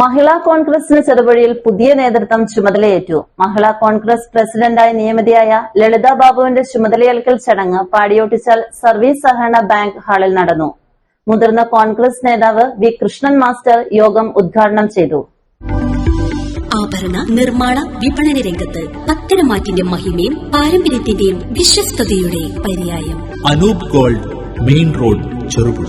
മഹിളാ കോൺഗ്രസിന് ചെറുപഴിയിൽ പുതിയ നേതൃത്വം ചുമതലയേറ്റു. മഹിളാ കോൺഗ്രസ് പ്രസിഡന്റായി നിയമിതയായ ലളിത ബാബുവിന്റെ ചുമതലയേൽക്കൽ ചടങ്ങ് പാടിയോട്ടിച്ചാൽ സർവീസ് സഹകരണ ബാങ്ക് ഹാളിൽ നടന്നു. മുതിർന്ന കോൺഗ്രസ് നേതാവ് വി കൃഷ്ണൻ മാസ്റ്റർ യോഗം ഉദ്ഘാടനം ചെയ്തു. ആഭരണ നിർമ്മാണ വിപണന രംഗത്ത് പത്തനമാറ്റിന്റെ മഹിമയും പാരമ്പര്യത്തിന്റെയും വിശ്വസ്തയുടെ പര്യായം. Anoop gold main road Cherupuzha.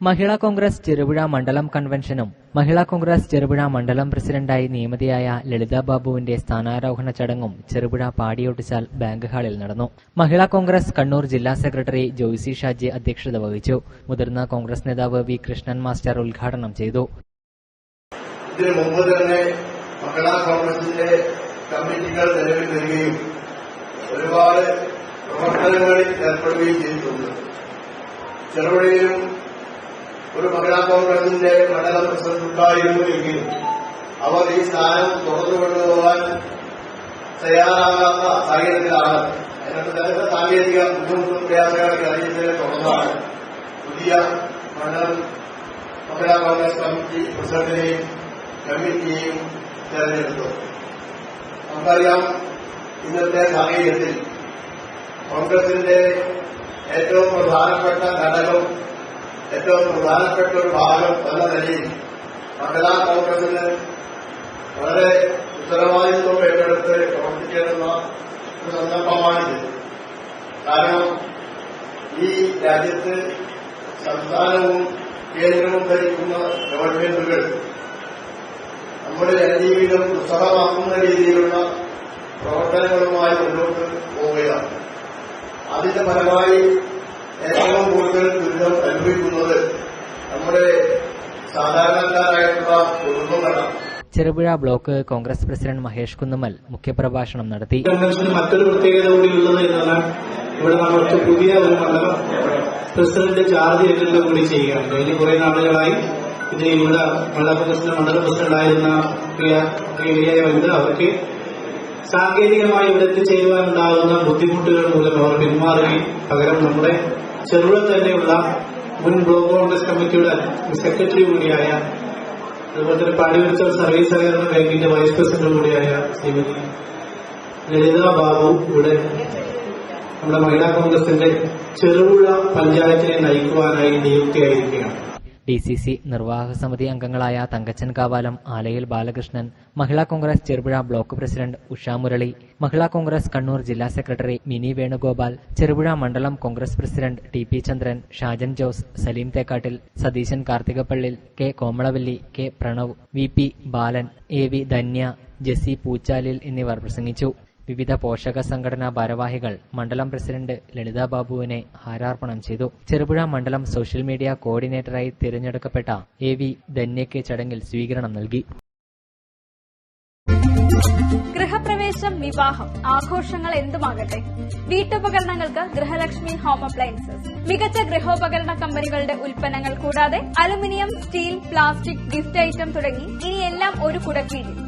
Mahila Congress Cherupuzha മണ്ഡലം കൺവെൻഷനും മഹിളാ കോൺഗ്രസ് ചെറുപുഴ മണ്ഡലം പ്രസിഡന്റായി നിയമിതയായ ലളിത ബാബുവിന്റെ സ്ഥാനാരോഹണ ചടങ്ങും ചെറുപുഴ പാടിയൊട്ടിച്ചാൽ ബാങ്ക് ഹാളിൽ നടന്നു. മഹിളാ കോൺഗ്രസ് കണ്ണൂർ ജില്ലാ സെക്രട്ടറി ജോയ്സി ഷാജി അധ്യക്ഷത വഹിച്ചു. മുതിർന്ന കോൺഗ്രസ് നേതാവ് വി കൃഷ്ണൻ മാസ്റ്റർ ഉദ്ഘാടനം ചെയ്തു. കമ്മിറ്റികൾ ഒരുപാട് പ്രവർത്തനങ്ങളിൽ ഏർപ്പെടുകയും ചെയ്തിട്ടുണ്ട്. ചെറുപുഴയിലും ഒരു കോൺഗ്രസിന്റെ മണ്ഡലം പ്രസിഡന്റ് ഉണ്ടായിരുന്നു അവർ ഈ സ്ഥാനം തുറന്നു കൊണ്ടുപോകാൻ തയ്യാറാകാത്ത സാഹചര്യത്തിലാണ്. ചില സാങ്കേതിക ബുദ്ധിമുട്ടും പ്രയാസങ്ങളൊക്കെ അറിയിച്ചതിനെ തുടർന്നാണ് പുതിയ മണ്ഡലം മഹിളാ കോൺഗ്രസ് കമ്മിറ്റി പ്രസിഡന്റിനെയും കമ്മിറ്റിയെയും തെരഞ്ഞെടുത്തു നമുക്കറിയാം ഇന്നത്തെ സാഹചര്യത്തിൽ കോൺഗ്രസിന്റെ ഏറ്റവും പ്രധാനപ്പെട്ട ഘടകം ഏറ്റവും പ്രധാനപ്പെട്ട ഒരു ഭാഗം എന്ന നിലയിൽ കോൺഗ്രസിന് വളരെ ഉത്തരവാദിത്വം ഏറ്റെടുത്ത് പ്രവർത്തിക്കേണ്ടുന്ന ഒരു സന്ദർഭമാണിത് കാരണം ഈ രാജ്യത്ത് സംസ്ഥാനവും കേന്ദ്രവും ഭരിക്കുന്ന ഗവൺമെന്റുകൾ നമ്മുടെ ജനജീവിതം ദുസ്സഹമാക്കുന്ന രീതിയിലുള്ള പ്രവർത്തനങ്ങളുമായി മുന്നോട്ട് പോവുകയാണ്. അതിന്റെ ഫലമായി ഏറ്റവും കൂടുതൽ ദുരിതം അനുഭവിക്കുന്നത് നമ്മുടെ സാധാരണക്കാരായിട്ടുള്ള കുടുംബങ്ങളാണ് ചെറുപുഴ ബ്ലോക്ക് കോൺഗ്രസ് പ്രസിഡന്റ് മഹേഷ് കുന്നുമൽ മുഖ്യപ്രഭാഷണം നടത്തി. കൺവെൻഷന് മറ്റൊരു പ്രത്യേകത കൂടിയുള്ളത് എന്നാൽ ഇവിടെ നമ്മൾക്ക് പുതിയ ഒരു മണ്ഡലം പ്രസിഡന്റ് ചാർജ് ഏറ്റെടുക്കുക കൂടി ചെയ്യുകയാണ്. കഴിഞ്ഞ കുറെ നാളുകളായി ഇത് ഇവിടെ മണ്ഡല പ്രസിഡന്റ് മണ്ഡലം പ്രസിഡന്റായിരുന്ന പ്രിയ പ്രിയ വനിത അവർക്ക് സാങ്കേതികമായി ഇവിടെ എത്തിച്ചേരുവാനുണ്ടാകുന്ന ബുദ്ധിമുട്ടുകൾ മൂലം അവർ പിന്മാറുകയും പകരം നമ്മുടെ ചെറുപുഴ തന്നെയുള്ള മുൻ ബ്ലോക്ക് കോൺഗ്രസ് കമ്മിറ്റിയുടെ സെക്രട്ടറി കൂടിയായ അതുപോലെ തന്നെ പാടിവെച്ച സർവീസ് സഹകരണ ബാങ്കിന്റെ വൈസ് പ്രസിഡന്റ് കൂടിയായ ശ്രീമതി ലളിത ബാബു ഇവിടെ നമ്മുടെ മഹിളാ കോൺഗ്രസിന്റെ ചെറുപുഴ പഞ്ചായത്തിനെ നയിക്കുവാനായി നിയുക്തിയായിരിക്കുകയാണ്. ഡി സി സി നിർവാഹക സമിതി അംഗങ്ങളായ തങ്കച്ചൻ കാവാലം ആലയിൽ ബാലകൃഷ്ണൻ മഹിളാ കോൺഗ്രസ് ചെറുപുഴ ബ്ലോക്ക് പ്രസിഡന്റ് ഉഷാ മുരളി മഹിളാ കോൺഗ്രസ് കണ്ണൂർ ജില്ലാ സെക്രട്ടറി മിനി വേണുഗോപാൽ ചെറുപുഴ മണ്ഡലം Congress president T P Chandran Shajan Jose Saleem Thekkattil Satheesan Karthikappallil K Komalavalli K Pranav V P Balan A V Dhanya Jessy Poochalil എന്നിവർ പ്രസംഗിച്ചു. വിവിധ പോഷക സംഘടനാ ഭാരവാഹികൾ മണ്ഡലം പ്രസിഡന്റ് ലളിത ബാബുവിനെ ഹാരാർപ്പണം ചെയ്തു. ചെറുപുഴ മണ്ഡലം സോഷ്യൽ മീഡിയ കോർഡിനേറ്ററായി തിരഞ്ഞെടുക്കപ്പെട്ട എ വി ധന്യയ്ക്ക് ചടങ്ങിൽ സ്വീകരണം നൽകി. ഗൃഹപ്രവേശം വിവാഹം. ആഘോഷങ്ങൾ എന്തുമാകട്ടെ? വീട്ടുപകരണങ്ങൾക്ക് ഗൃഹലക്ഷ്മി ഹോം അപ്ലയൻസസ്. മികച്ച ഗൃഹോപകരണ കമ്പനികളുടെ ഉൽപ്പന്നങ്ങൾ കൂടാതെ aluminium steel plastic gift item തുടങ്ങി ഇനിയെല്ലാം ഒരു കുടക്കീഴിൽ.